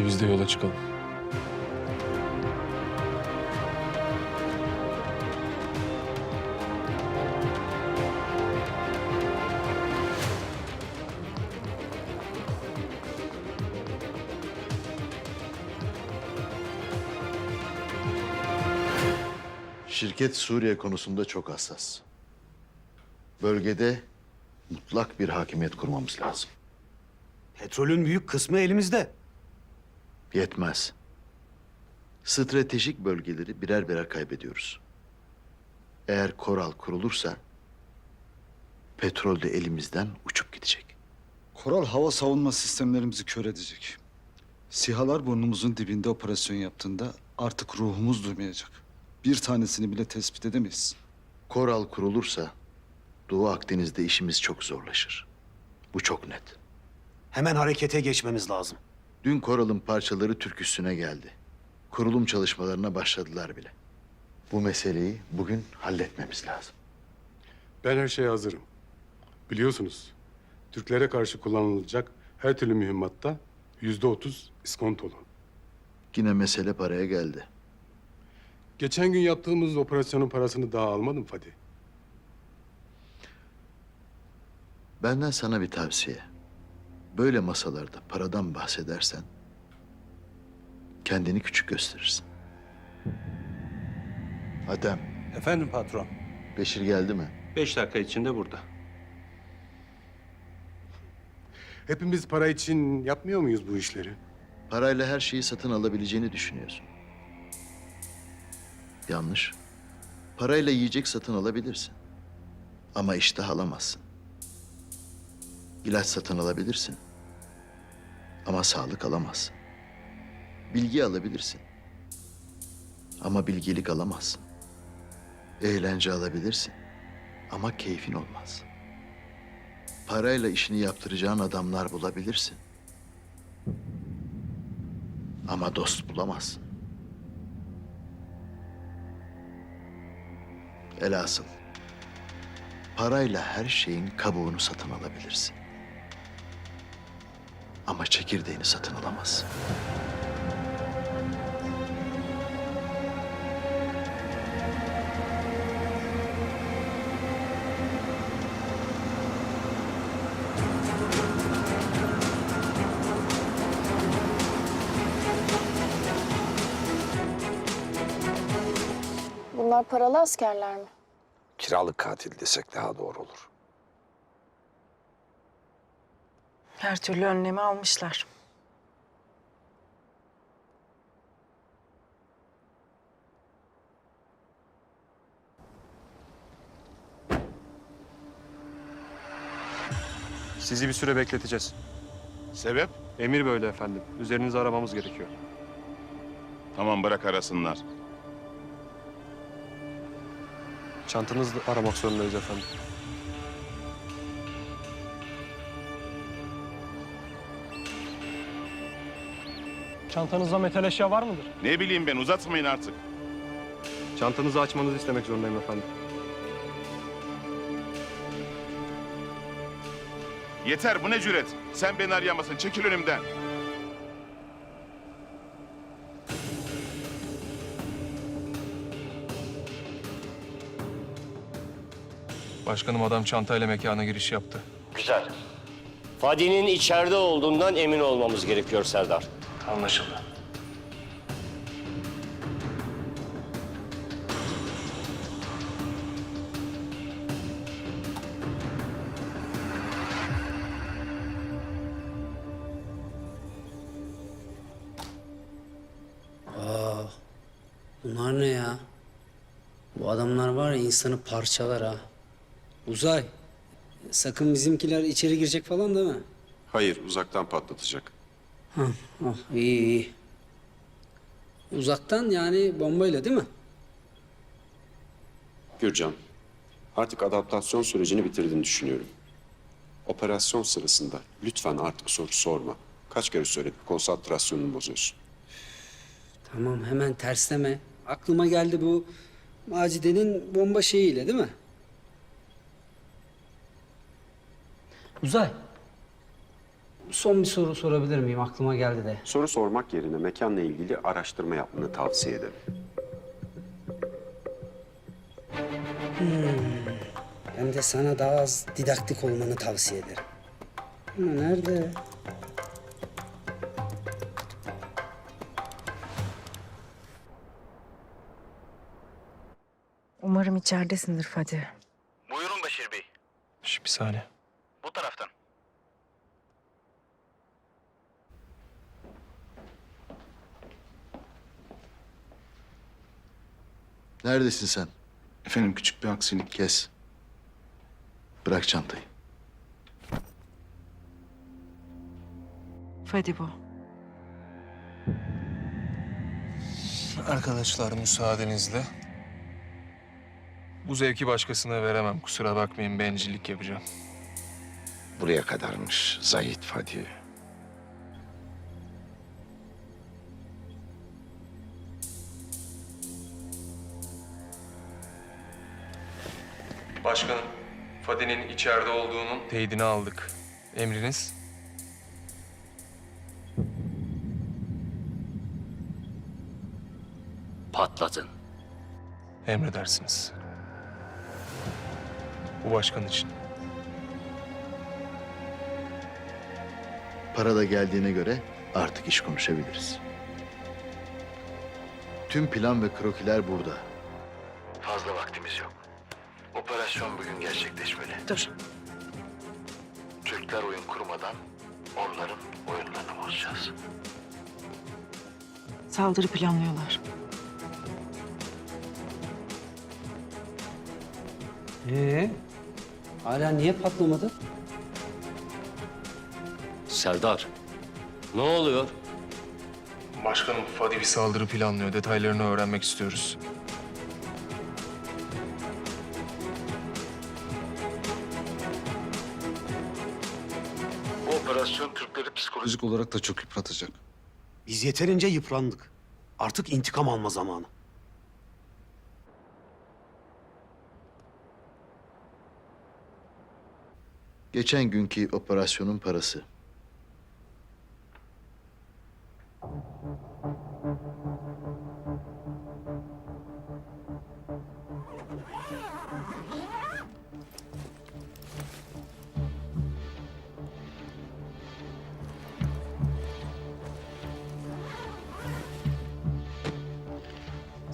Hadi biz de yola çıkalım. Şirket Suriye konusunda çok hassas. Bölgede mutlak bir hakimiyet kurmamız lazım. Petrolün büyük kısmı elimizde. Yetmez. Stratejik bölgeleri birer birer kaybediyoruz. Eğer Koral kurulursa petrol de elimizden uçup gidecek. Koral hava savunma sistemlerimizi kör edecek. SİHA'lar burnumuzun dibinde operasyon yaptığında artık ruhumuz duymayacak. Bir tanesini bile tespit edemeyiz. Koral kurulursa Doğu Akdeniz'de işimiz çok zorlaşır. Bu çok net. Hemen harekete geçmemiz lazım. Dün Koral'ın parçaları Türk üstüne geldi. Kurulum çalışmalarına başladılar bile. Bu meseleyi bugün halletmemiz lazım. Ben her şeye hazırım. Biliyorsunuz, Türklere karşı kullanılacak her türlü mühimmatta yüzde otuz iskontolu. Yine mesele paraya geldi. Geçen gün yaptığımız operasyonun parasını daha almadım Fadi. Benden sana bir tavsiye. Böyle masalarda paradan bahsedersen kendini küçük gösterirsin. Adem, Efendim patron. Beşir geldi mi? Beş dakika içinde burada. Hepimiz para için yapmıyor muyuz bu işleri? Parayla her şeyi satın alabileceğini düşünüyorsun. Yanlış. Parayla yiyecek satın alabilirsin. Ama iştah alamazsın. İlaç satın alabilirsin. Ama sağlık alamazsın. Bilgi alabilirsin. Ama bilgelik alamazsın. Eğlence alabilirsin. Ama keyfin olmaz. Parayla işini yaptıracağın adamlar bulabilirsin. Ama dost bulamazsın. Elasıl parayla her şeyin kabuğunu satın alabilirsin. Ama çekirdeğini satın alamazsın. Bunlar paralı askerler mi? Kiralık katil desek daha doğru olur. Her türlü önlemi almışlar. Sizi bir süre bekleteceğiz. Sebep? Emir böyle efendim. Üzerinizi aramamız gerekiyor. Tamam bırak arasınlar. Çantanızı aramak zorundayız efendim. Çantanızda metal eşya var mıdır? Ne bileyim ben uzatmayın artık. Çantanızı açmanızı istemek zorundayım efendim. Yeter bu ne cüret? Sen beni arayamasın çekil önümden. Başkanım adam çantayla mekana giriş yaptı. Güzel. Fadi'nin içeride olduğundan emin olmamız gerekiyor Serdar. Anlaşıldı. Bunlar ne ya? Bu adamlar var ya insanı parçalar ha. Uzay. Sakın bizimkiler içeri girecek falan değil mi? Hayır, uzaktan patlatacak. Ha, oh, iyi iyi. Uzaktan yani bombayla değil mi? Gürcan, artık adaptasyon sürecini bitirdiğini düşünüyorum. Operasyon sırasında lütfen artık soru sorma. Kaç kere söyledim, konsantrasyonunu bozuyorsun. Tamam hemen tersleme. Aklıma geldi bu Macide'nin bomba şeyiyle değil mi? Uzay. Son bir soru sorabilir miyim? Aklıma geldi de. Soru sormak yerine mekanla ilgili araştırma yapmanı tavsiye ederim. Ben de sana daha az didaktik olmanı tavsiye ederim. Ama nerede? Umarım içeridesindir Fadi. Buyurun Beşir Bey. Şş, bir saniye. Neredesin sen? Efendim küçük bir aksilik. Kes. Bırak çantayı. Fadi bu. Arkadaşlar müsaadenizle. Bu zevki başkasına veremem. Kusura bakmayın bencillik yapacağım. Buraya kadarmış Zahit Fadi. Başkanım, Fadi'nin içeride olduğunun teyidini aldık. Emriniz? Patlatın. Emredersiniz. Bu başkan için. Para da geldiğine göre artık iş konuşabiliriz. Tüm plan ve krokiler burada. Fazla vaktimiz yok. Operasyon bugün gerçekleşmeli. Dur. Türkler oyun kurmadan onların oyunlarını bozacağız. Saldırı planlıyorlar. Ee? Hala niye patlamadı? Serdar. Ne oluyor? Başkanım, Fadi bir saldırı planlıyor. Detaylarını öğrenmek istiyoruz. Psikolojik olarak da çok yıpratacak. Biz yeterince yıprandık. Artık intikam alma zamanı. Geçen günkü operasyonun parası.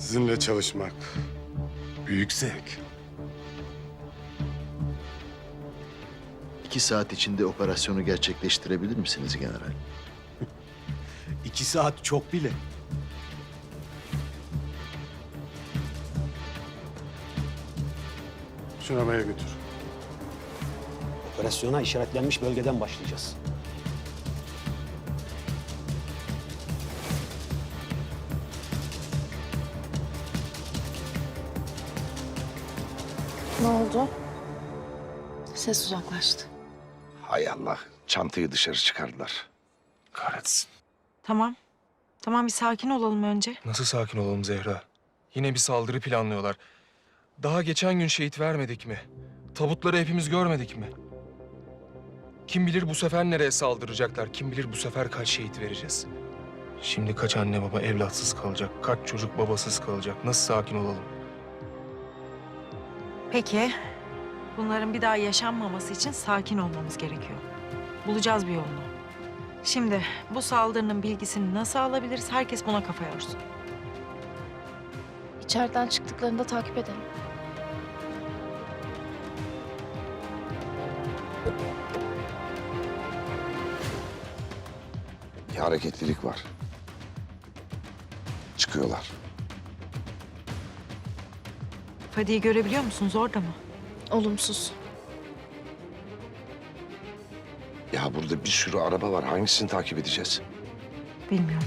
Sizinle çalışmak büyük zevk. İki saat içinde operasyonu gerçekleştirebilir misiniz general? İki saat çok bile. Şunu arabaya götür. Operasyona işaretlenmiş bölgeden başlayacağız. Ne oldu? Ses uzaklaştı. Hay Allah. Çantayı dışarı çıkardılar. Kahretsin. Tamam. Tamam bir sakin olalım önce. Nasıl sakin olalım Zehra? Yine bir saldırı planlıyorlar. Daha geçen gün şehit vermedik mi? Tabutları hepimiz görmedik mi? Kim bilir bu sefer nereye saldıracaklar? Kim bilir bu sefer kaç şehit vereceğiz? Şimdi kaç anne baba evlatsız kalacak? Kaç çocuk babasız kalacak? Nasıl sakin olalım? Peki. Bunların bir daha yaşanmaması için sakin olmamız gerekiyor. Bulacağız bir yolunu. Şimdi bu saldırının bilgisini nasıl alabiliriz? Herkes buna kafa yorsun. İçeriden çıktıklarında takip edelim. Bir hareketlilik var. Çıkıyorlar. Fadi'yi görebiliyor musunuz orada mı? Olumsuz. Ya burada bir sürü araba var. Hangisini takip edeceğiz? Bilmiyorum.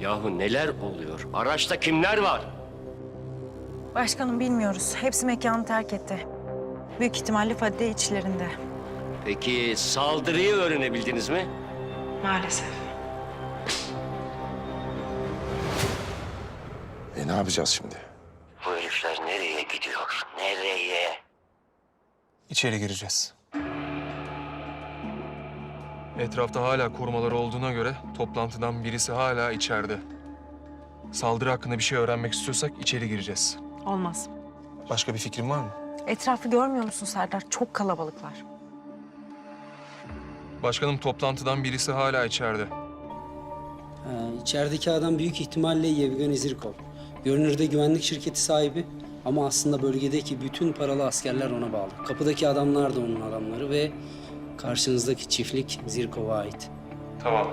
Yahu neler oluyor? Araçta kimler var? Başkanım bilmiyoruz. Hepsi mekanı terk etti. Büyük ihtimalle Fadde içlerinde. Peki saldırıyı öğrenebildiniz mi? Maalesef. E ne yapacağız şimdi? Bu herifler nereye gidiyor? Nereye? İçeri gireceğiz. Etrafta hala korumaları olduğuna göre toplantıdan birisi hala içeride. Saldırı hakkında bir şey öğrenmek istiyorsak içeri gireceğiz. Olmaz. Başka bir fikrin var mı? Etrafı görmüyor musun Serdar? Çok kalabalıklar. Başkanım toplantıdan birisi hala içeride. Ha, içerideki adam büyük ihtimalle Yevgeni Zirkov. Görünürde güvenlik şirketi sahibi ama aslında bölgedeki bütün paralı askerler ona bağlı. Kapıdaki adamlar da onun adamları ve karşınızdaki çiftlik Zirkov'a ait. Tamam.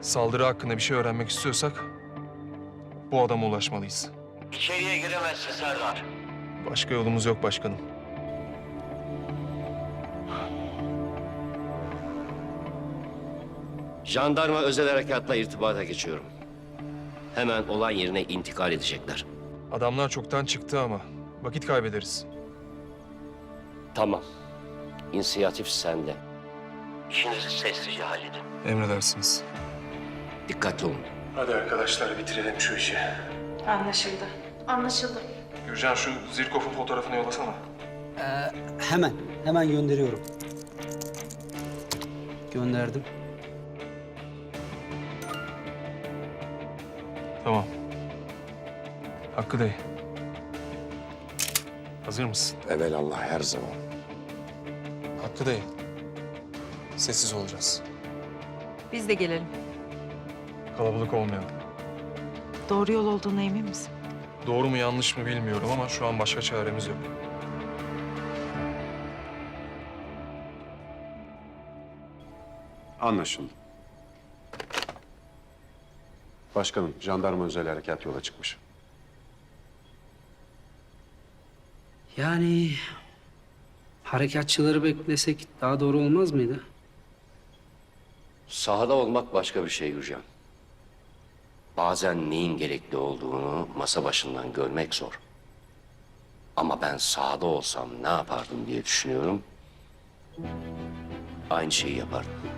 Saldırı hakkında bir şey öğrenmek istiyorsak bu adama ulaşmalıyız. İçeriye giremezsin Serdar. Başka yolumuz yok başkanım. Jandarma özel harekatla irtibata geçiyorum. Hemen olan yerine intikal edecekler. Adamlar çoktan çıktı ama vakit kaybederiz. Tamam. İnisiyatif sende. İşinizi sessizce halledin. Emredersiniz. Dikkatli olun. Hadi arkadaşlar bitirelim şu işi. Anlaşıldı. Anlaşıldı. Gürcan şu Zirkov'un fotoğrafını yollasana. Hemen, hemen gönderiyorum. Gönderdim. Tamam. Hakkı dayı. Hazır mısın? Evelallah her zaman. Hakkı dayı. Sessiz olacağız. Biz de gelelim. Kalabalık olmayalım. Doğru yol olduğuna emin misin? Doğru mu yanlış mı bilmiyorum ama şu an başka çaremiz yok. Anlaşıldı. Başkanım, jandarma özel harekat yola çıkmış. Yani harekatçıları beklesek daha doğru olmaz mıydı? Sahada olmak başka bir şey Gürcan. Bazen neyin gerekli olduğunu masa başından görmek zor. Ama ben sahada olsam ne yapardım diye düşünüyorum. Aynı şeyi yapardım.